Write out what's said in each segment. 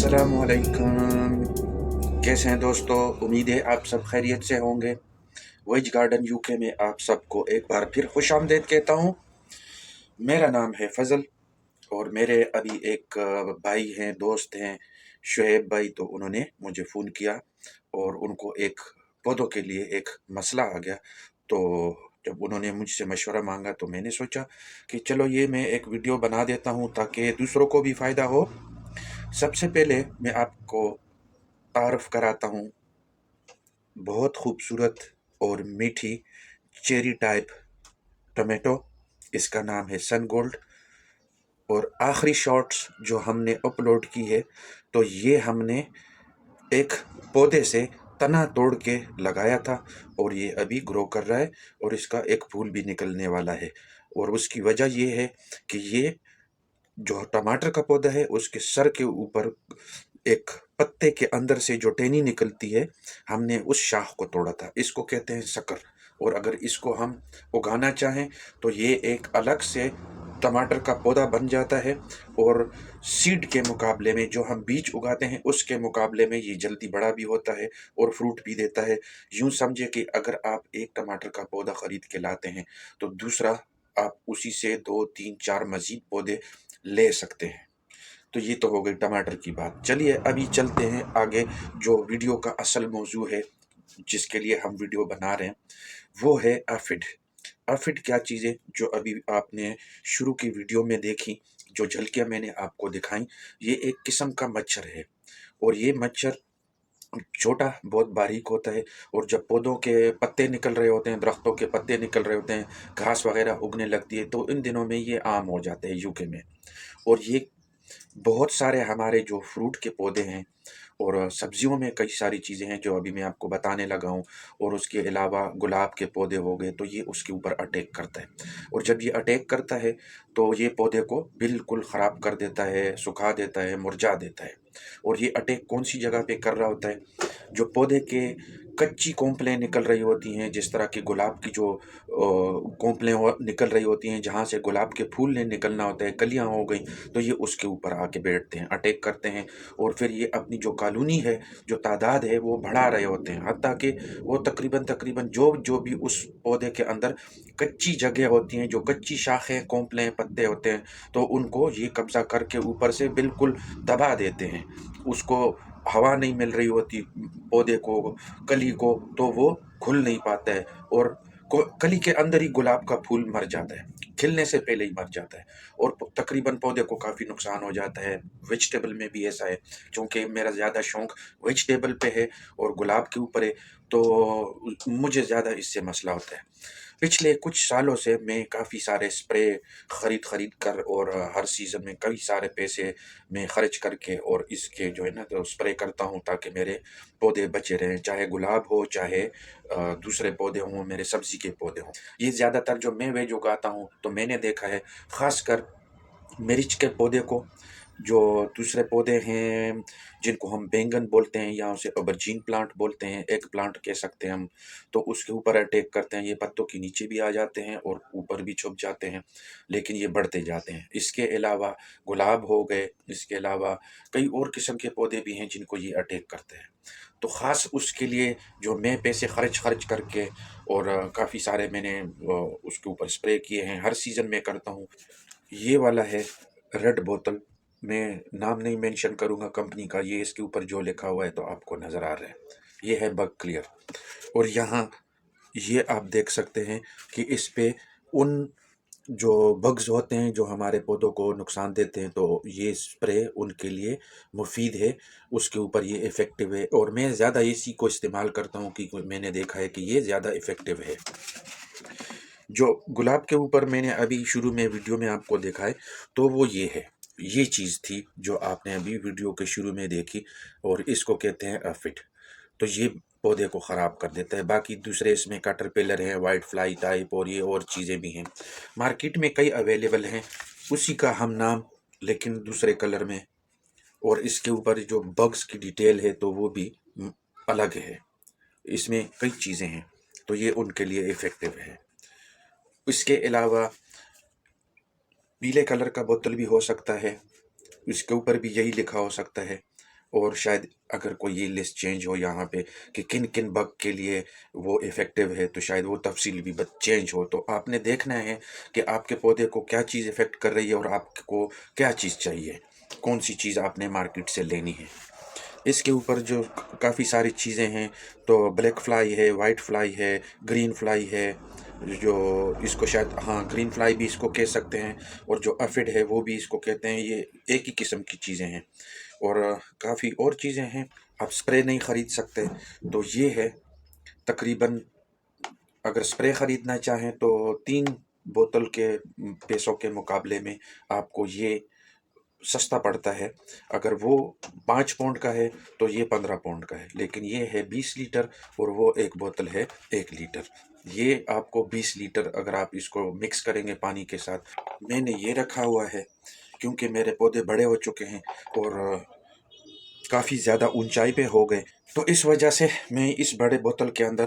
السلام علیکم۔ کیسے ہیں دوستو؟ امید ہے آپ سب خیریت سے ہوں گے۔ ویج گارڈن یو کے میں آپ سب کو ایک بار پھر خوش آمدید کہتا ہوں۔ میرا نام ہے فضل اور میرے ابھی ایک بھائی ہیں، دوست ہیں، شعیب بھائی۔ تو انہوں نے مجھے فون کیا اور ان کو ایک پودوں کے لیے ایک مسئلہ آ گیا۔ تو جب انہوں نے مجھ سے مشورہ مانگا تو میں نے سوچا کہ چلو یہ میں ایک ویڈیو بنا دیتا ہوں تاکہ دوسروں کو بھی فائدہ ہو۔ سب سے پہلے میں آپ کو تعارف کراتا ہوں بہت خوبصورت اور میٹھی چیری ٹائپ ٹمیٹو اس کا نام ہے سن گولڈ۔ اور آخری شارٹس جو ہم نے اپلوڈ کی ہے، تو یہ ہم نے ایک پودے سے تنا توڑ کے لگایا تھا اور یہ ابھی گرو کر رہا ہے اور اس کا ایک پھول بھی نکلنے والا ہے۔ اور اس کی وجہ یہ ہے کہ یہ جو ٹماٹر کا پودا ہے، اس کے سر کے اوپر ایک پتے کے اندر سے جو ٹینی نکلتی ہے، ہم نے اس شاخ کو توڑا تھا۔ اس کو کہتے ہیں سکر۔ اور اگر اس کو ہم اگانا چاہیں تو یہ ایک الگ سے ٹماٹر کا پودا بن جاتا ہے۔ اور سیڈ کے مقابلے میں جو ہم بیج اگاتے ہیں، اس کے مقابلے میں یہ جلدی بڑا بھی ہوتا ہے اور فروٹ بھی دیتا ہے۔ یوں سمجھے کہ اگر آپ ایک ٹماٹر کا پودا خرید کے لاتے ہیں تو دوسرا آپ اسی سے دو، تین، چار مزید پودے لے سکتے ہیں۔ تو یہ تو ہو گئی ٹماٹر کی بات۔ چلیے، ابھی چلتے ہیں آگے۔ جو ویڈیو کا اصل موضوع ہے، جس کے لیے ہم ویڈیو بنا رہے ہیں، وہ ہے افڈ۔ افڈ کیا چیزیں جو ابھی آپ نے شروع کی ویڈیو میں دیکھی، جو جھلکیاں میں نے آپ کو دکھائیں، یہ ایک قسم کا مچھر ہے۔ اور یہ مچھر چھوٹا، بہت باریک ہوتا ہے اور جب پودوں کے پتے نکل رہے ہوتے ہیں، درختوں کے پتے نکل رہے ہوتے ہیں، گھاس وغیرہ اگنے لگتی ہے، تو ان دنوں میں یہ عام ہو جاتے ہیں یو کے میں۔ اور یہ بہت سارے ہمارے جو فروٹ کے پودے ہیں اور سبزیوں میں کئی ساری چیزیں ہیں جو ابھی میں آپ کو بتانے لگا ہوں اور اس کے علاوہ گلاب کے پودے ہو گئے تو یہ اس کے اوپر اٹیک کرتا ہے اور جب یہ اٹیک کرتا ہے تو یہ پودے کو بالکل خراب کر دیتا ہے، سکھا دیتا ہے، مرجا دیتا ہے اور یہ اٹیک کون سی جگہ پہ کر رہا ہوتا ہے؟ جو پودے کے کچی کونپلیں نکل رہی ہوتی ہیں، جس طرح کی گلاب کی جو کونپلیں نکل رہی ہوتی ہیں، جہاں سے گلاب کے پھول نے نکلنا ہوتا ہے، کلیاں ہو گئیں، تو یہ اس کے اوپر آ کے بیٹھتے ہیں، اٹیک کرتے ہیں، اور پھر یہ اپنی جو کالونی ہے، جو تعداد ہے، وہ بڑھا رہے ہوتے ہیں، حتیٰ کہ وہ تقریباً تقریباً جو جو بھی اس پودے کے اندر کچی جگہ ہوتی ہیں، جو کچی شاخیں، کونپلیں، پتے ہوتے ہیں، تو ان کو یہ قبضہ کر کے اوپر سے بالکل دبا دیتے ہیں، اس کو ہوا نہیں مل رہی ہوتی، پودے کو، کلی کو، تو وہ کھل نہیں پاتا ہے اور کلی کے اندر ہی گلاب کا پھول مر جاتا ہے، کھلنے سے پہلے ہی مر جاتا ہے اور تقریباً پودے کو کافی نقصان ہو جاتا ہے ویجٹیبل میں بھی ایسا ہے، چونکہ میرا زیادہ شوق ویجٹیبل پہ ہے اور گلاب کے اوپر ہے، تو مجھے زیادہ اس سے مسئلہ ہوتا ہے۔ پچھلے کچھ سالوں سے میں کافی سارے اسپرے خرید خرید کر اور ہر سیزن میں کئی سارے پیسے میں خرچ کر کے اور اس کے جو ہے نا تو اسپرے کرتا ہوں تاکہ میرے پودے بچے رہیں، چاہے گلاب ہو، چاہے دوسرے پودے ہوں، میرے سبزی کے پودے ہوں۔ یہ زیادہ تر جو میں ویج اگاتا ہوں تو میں نے دیکھا ہے، خاص کر مرچ کے پودے کو جو دوسرے پودے ہیں، جن کو ہم بینگن بولتے ہیں یا اسے اوبرجین پلانٹ بولتے ہیں ایک پلانٹ کہہ سکتے ہیں ہم۔ تو اس کے اوپر اٹیک کرتے ہیں، یہ پتوں کے نیچے بھی آ جاتے ہیں اور اوپر بھی چھپ جاتے ہیں، لیکن یہ بڑھتے جاتے ہیں۔ اس کے علاوہ گلاب ہو گئے، اس کے علاوہ کئی اور قسم کے پودے بھی ہیں جن کو یہ اٹیک کرتے ہیں۔ تو خاص اس کے لیے جو میں پیسے خرچ خرچ کر کے اور کافی سارے میں نے اس کے اوپر اسپرے کیے ہیں۔ ہر سیزن میں کرتا ہوں۔ یہ والا ہے ریڈ بوتل میں نام نہیں مینشن کروں گا کمپنی کا، یہ اس کے اوپر جو لکھا ہوا ہے تو آپ کو نظر آ رہا ہے۔ یہ ہے بگ کلیئر اور یہاں یہ آپ دیکھ سکتے ہیں کہ اس پہ ان جو بگز ہوتے ہیں جو ہمارے پودوں کو نقصان دیتے ہیں تو یہ اسپرے ان کے لیے مفید ہے۔ اس کے اوپر یہ افیکٹیو ہے۔ اور میں زیادہ اسی کو استعمال کرتا ہوں کہ میں نے دیکھا ہے کہ یہ زیادہ افیکٹیو ہے۔ جو گلاب کے اوپر میں نے ابھی شروع میں ویڈیو میں آپ کو دیکھا ہے تو وہ یہ ہے۔ یہ چیز تھی جو آپ نے ابھی ویڈیو کے شروع میں دیکھی اور اس کو کہتے ہیں افٹ تو یہ پودے کو خراب کر دیتا ہے۔ باقی دوسرے اس میں کٹر پیلر ہیں، وائٹ فلائی ٹائپ اور یہ اور چیزیں بھی ہیں۔ مارکیٹ میں کئی اویلیبل ہیں، اسی کا ہم نام لیکن دوسرے کلر میں۔ اور اس کے اوپر جو بگز کی ڈیٹیل ہے تو وہ بھی الگ ہے۔ اس میں کئی چیزیں ہیں، تو یہ ان کے لیے افیکٹو ہے۔ اس کے علاوہ پیلے کلر کا بوتل بھی ہو سکتا ہے۔ اس کے اوپر بھی یہی لکھا ہو سکتا ہے۔ اور شاید اگر کوئی یہ لسٹ چینج ہو یہاں پہ کہ کن کن بگ کے لیے وہ افیکٹو ہے، تو شاید وہ تفصیل بھی چینج ہو۔ تو آپ نے دیکھنا ہے کہ آپ کے پودے کو کیا چیز افیکٹ کر رہی ہے اور آپ کو کیا چیز چاہیے۔ کون سی چیز آپ نے مارکیٹ سے لینی ہے۔ اس کے اوپر جو کافی ساری چیزیں ہیں، تو بلیک فلائی ہے وائٹ فلائی ہے گرین فلائی ہے۔ جو اس کو شاید ہاں گرین فلائی بھی اس کو کہہ سکتے ہیں اور جو افڈ ہے وہ بھی اس کو کہتے ہیں، یہ ایک ہی قسم کی چیزیں ہیں۔ اور کافی اور چیزیں ہیں، آپ اسپرے نہیں خرید سکتے۔ تو یہ ہے، تقریباً اگر اسپرے خریدنا چاہیں تو تین بوتل کے پیسوں کے مقابلے میں آپ کو یہ سستا پڑتا ہے۔ اگر وہ پانچ پاؤنڈ کا ہے تو یہ پندرہ پاؤنڈ کا ہے، لیکن یہ ہے بیس لیٹر اور وہ ایک بوتل ہے ایک لیٹر۔ یہ آپ کو بیس لیٹر اگر آپ اس کو مکس کریں گے پانی کے ساتھ، میں نے یہ رکھا ہوا ہے کیونکہ میرے پودے بڑے ہو چکے ہیں اور کافی زیادہ اونچائی پہ ہو گئے۔ تو اس وجہ سے میں اس بڑے بوتل کے اندر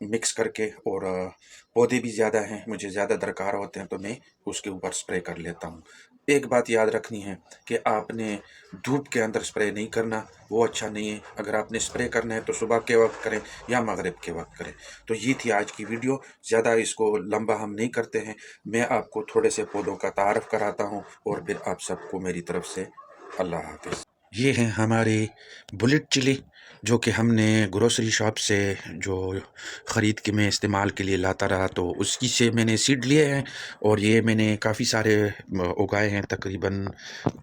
مکس کر کے اور پودے بھی زیادہ ہیں، مجھے زیادہ درکار ہوتے ہیں تو میں اس کے اوپر سپرے کر لیتا ہوں۔ ایک بات یاد رکھنی ہے کہ آپ نے دھوپ کے اندر سپرے نہیں کرنا، وہ اچھا نہیں ہے۔ اگر آپ نے سپرے کرنا ہے تو صبح کے وقت کریں یا مغرب کے وقت کریں۔ تو یہ تھی آج کی ویڈیو۔ زیادہ اس کو لمبا ہم نہیں کرتے ہیں۔ میں آپ کو تھوڑے سے پودوں کا تعارف کراتا ہوں اور پھر آپ سب کو میری طرف سے اللہ حافظ۔ یہ ہیں ہمارے بلٹ چلی جو کہ ہم نے گروسری شاپ سے جو خرید کے میں استعمال کے لیے لاتا رہا، تو اس کی سے میں نے سیڈ لیے ہیں اور یہ میں نے کافی سارے اگائے ہیں تقریباً۔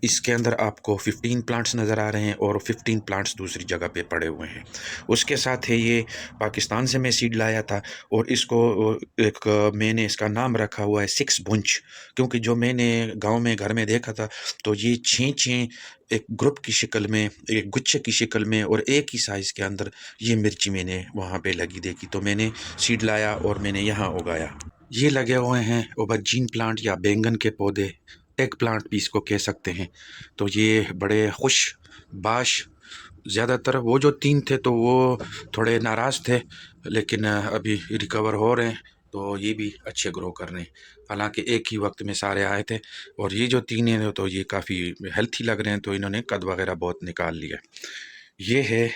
اس کے اندر آپ کو ففٹین پلانٹس نظر آ رہے ہیں اور ففٹین پلانٹس دوسری جگہ پہ پڑے ہوئے ہیں۔ اس کے ساتھ ہے یہ پاکستان سے میں سیڈ لایا تھا اور اس کو ایک، میں نے اس کا نام رکھا ہوا ہے سکس بنچ۔ کیونکہ جو میں نے گاؤں میں گھر میں دیکھا تھا، تو یہ چھیں چھیں ایک گروپ کی شکل میں، ایک گچھے کی شکل میں اور ایک ہی سائز کے اندر یہ مرچی میں نے وہاں پہ لگی دیکھی۔ تو میں نے سیڈ لایا اور میں نے یہاں اگایا۔ یہ لگے ہوئے ہیں اوبر جین پلانٹ یا بینگن کے پودے۔ ٹیک پلانٹ بھی اس کو کہہ سکتے ہیں۔ تو یہ بڑے خوش باش۔ زیادہ تر وہ جو تین تھے تو وہ تھوڑے ناراض تھے، لیکن ابھی ریکور ہو رہے ہیں۔ تو یہ بھی اچھے گرو کر رہے ہیں حالانکہ ایک ہی وقت میں سارے آئے تھے اور یہ جو تین ہیں تو یہ کافی ہیلتھی لگ رہے ہیں تو انہوں نے قد وغیرہ بہت نکال لیا۔ یہ ہے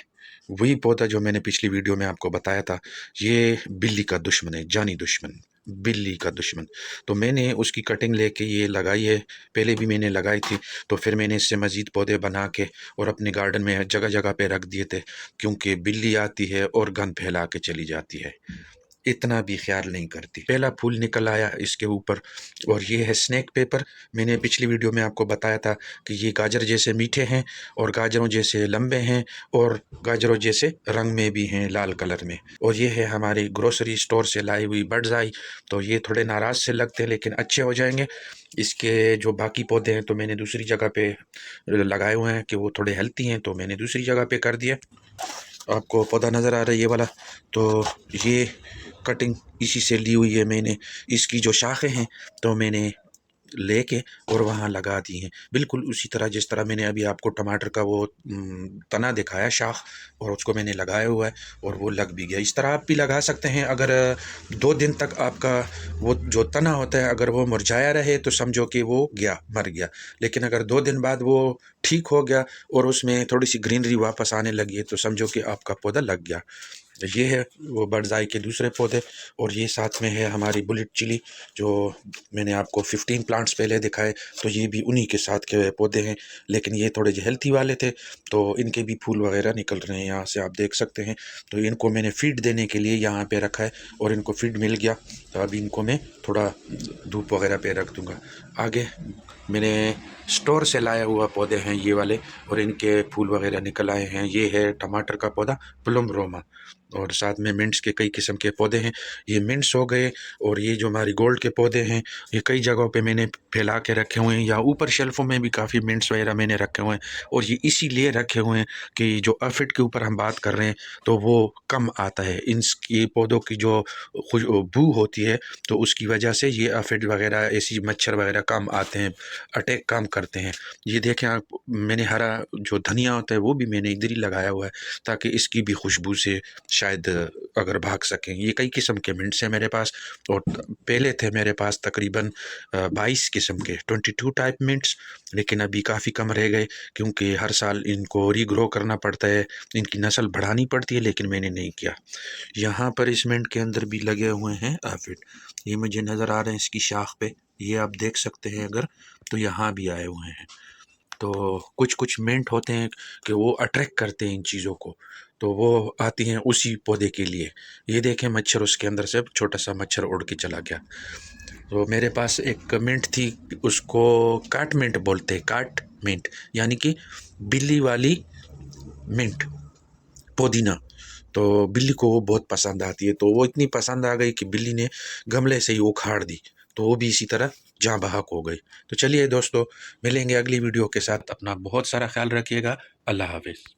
وہی پودا جو میں نے پچھلی ویڈیو میں آپ کو بتایا تھا۔ یہ بلی کا دشمن ہے، جانی دشمن، بلی کا دشمن۔ تو میں نے اس کی کٹنگ لے کے یہ لگائی ہے۔ پہلے بھی میں نے لگائی تھی۔ تو پھر میں نے اس سے مزید پودے بنا کے اور اپنے گارڈن میں جگہ جگہ پہ رکھ دیے تھے۔ کیونکہ بلی آتی ہے اور گند پھیلا کے چلی جاتی ہے۔ اتنا بھی خیال نہیں کرتی۔ پہلا پھول نکل آیا اس کے اوپر اور یہ ہے سنیک پیپر۔ میں نے پچھلی ویڈیو میں آپ کو بتایا تھا کہ یہ گاجر جیسے میٹھے ہیں اور گاجروں جیسے لمبے ہیں اور گاجروں جیسے رنگ میں بھی ہیں لال کلر میں۔ اور یہ ہے ہماری گروسری سٹور سے لائی ہوئی برڈز آئی۔ تو یہ تھوڑے ناراض سے لگتے ہیں لیکن اچھے ہو جائیں گے۔ اس کے جو باقی پودے ہیں تو میں نے دوسری جگہ پہ لگائے ہوئے ہیں کہ وہ تھوڑے ہیلتھی ہیں تو میں نے دوسری جگہ پہ کر دیا۔ آپ کو پودا نظر آ رہا ہے، یہ والا۔ تو یہ کٹنگ اسی سے لی ہوئی ہے، میں نے اس کی جو شاخیں ہیں، تو میں نے لے کے اور وہاں لگا دی ہیں۔ بالکل اسی طرح جس طرح میں نے ابھی آپ کو ٹماٹر کا وہ تنا دکھایا، شاخ، اور اس کو میں نے لگایا ہوا ہے اور وہ لگ بھی گیا۔ اس طرح آپ بھی لگا سکتے ہیں۔ اگر دو دن تک آپ کا وہ جو تنا ہوتا ہے، اگر وہ مرجھایا رہے تو سمجھو کہ وہ گیا، مر گیا۔ لیکن اگر دو دن بعد وہ ٹھیک ہو گیا اور اس میں تھوڑی سی گرینری واپس آنے لگی ہے تو سمجھو کہ آپ کا پودا لگ گیا۔ یہ ہے، وہ برزائی کے دوسرے پودے، اور یہ ساتھ میں ہے ہماری بلٹ چلی، جو میں نے آپ کو ففٹین پلانٹس پہلے دکھائے، تو یہ بھی انہی کے ساتھ کے پودے ہیں۔ لیکن یہ تھوڑے جو ہیلتھی والے تھے، تو ان کے بھی پھول وغیرہ نکل رہے ہیں یہاں سے آپ دیکھ سکتے ہیں۔ تو ان کو میں نے فیڈ دینے کے لیے یہاں پہ رکھا ہے، اور ان کو فیڈ مل گیا۔ تو اب ان کو میں تھوڑا دھوپ وغیرہ پہ رکھ دوں گا۔ آگے میں نے اسٹور سے لایا ہوا پودے ہیں یہ والے اور ان کے پھول وغیرہ نکل آئے ہیں۔ یہ ہے ٹماٹر کا پودا، پلم روما۔ اور ساتھ میں منٹس کے کئی قسم کے پودے ہیں۔ یہ منٹس ہو گئے اور یہ جو ہماری گولڈ کے پودے ہیں، یہ کئی جگہوں پہ میں نے پھیلا کے رکھے ہوئے ہیں یا اوپر شیلفوں میں بھی کافی منٹس وغیرہ میں نے رکھے ہوئے ہیں۔ اور یہ اسی لیے رکھے ہوئے ہیں کہ جو افٹ کے اوپر ہم بات کر رہے ہیں تو وہ کم آتا ہے۔ ان کی پودوں کی جو بو ہوتی ہے تو اس کی وجہ وجہ سے یہ افٹ وغیرہ ایسی مچھر وغیرہ کم آتے ہیں، اٹیک کم کرتے ہیں۔ یہ دیکھیں آپ، میں نے ہرا جو دھنیا ہوتا ہے وہ بھی میں نے ادھر ہی لگایا ہوا ہے تاکہ اس کی بھی خوشبو سے شاید اگر بھاگ سکیں۔ یہ کئی قسم کے منٹس ہیں میرے پاس اور پہلے تھے میرے پاس تقریباً بائیس قسم کے ٹونٹی ٹو ٹائپ منٹس، لیکن ابھی کافی کم رہ گئے کیونکہ ہر سال ان کو ری گرو کرنا پڑتا ہے، ان کی نسل بڑھانی پڑتی ہے، لیکن میں نے نہیں کیا۔ یہاں پر اس منٹ کے اندر بھی لگے ہوئے ہیں آفٹ یہ مجھے نظر آ رہے ہیں اس کی شاخ پہ۔ یہ آپ دیکھ سکتے ہیں اگر تو یہاں بھی آئے ہوئے ہیں۔ تو کچھ کچھ منٹ ہوتے ہیں کہ وہ اٹریکٹ کرتے ہیں ان چیزوں کو۔ تو وہ آتی ہیں اسی پودے کے لیے۔ یہ دیکھیں مچھر اس کے اندر سے چھوٹا سا مچھر اڑ کے چلا گیا۔ تو میرے پاس ایک منٹ تھی، اس کو کاٹ منٹ بولتے کاٹ منٹ یعنی کہ بلی والی منٹ، پودینہ۔ تو بلی کو وہ بہت پسند آتی ہے تو وہ اتنی پسند آ گئی کہ بلی نے گملے سے ہی اکھاڑ دی تو وہ بھی اسی طرح جاں بحق ہو گئی۔ تو چلیے دوستو، ملیں گے اگلی ویڈیو کے ساتھ۔ اپنا بہت سارا خیال رکھیے گا۔ اللہ حافظ۔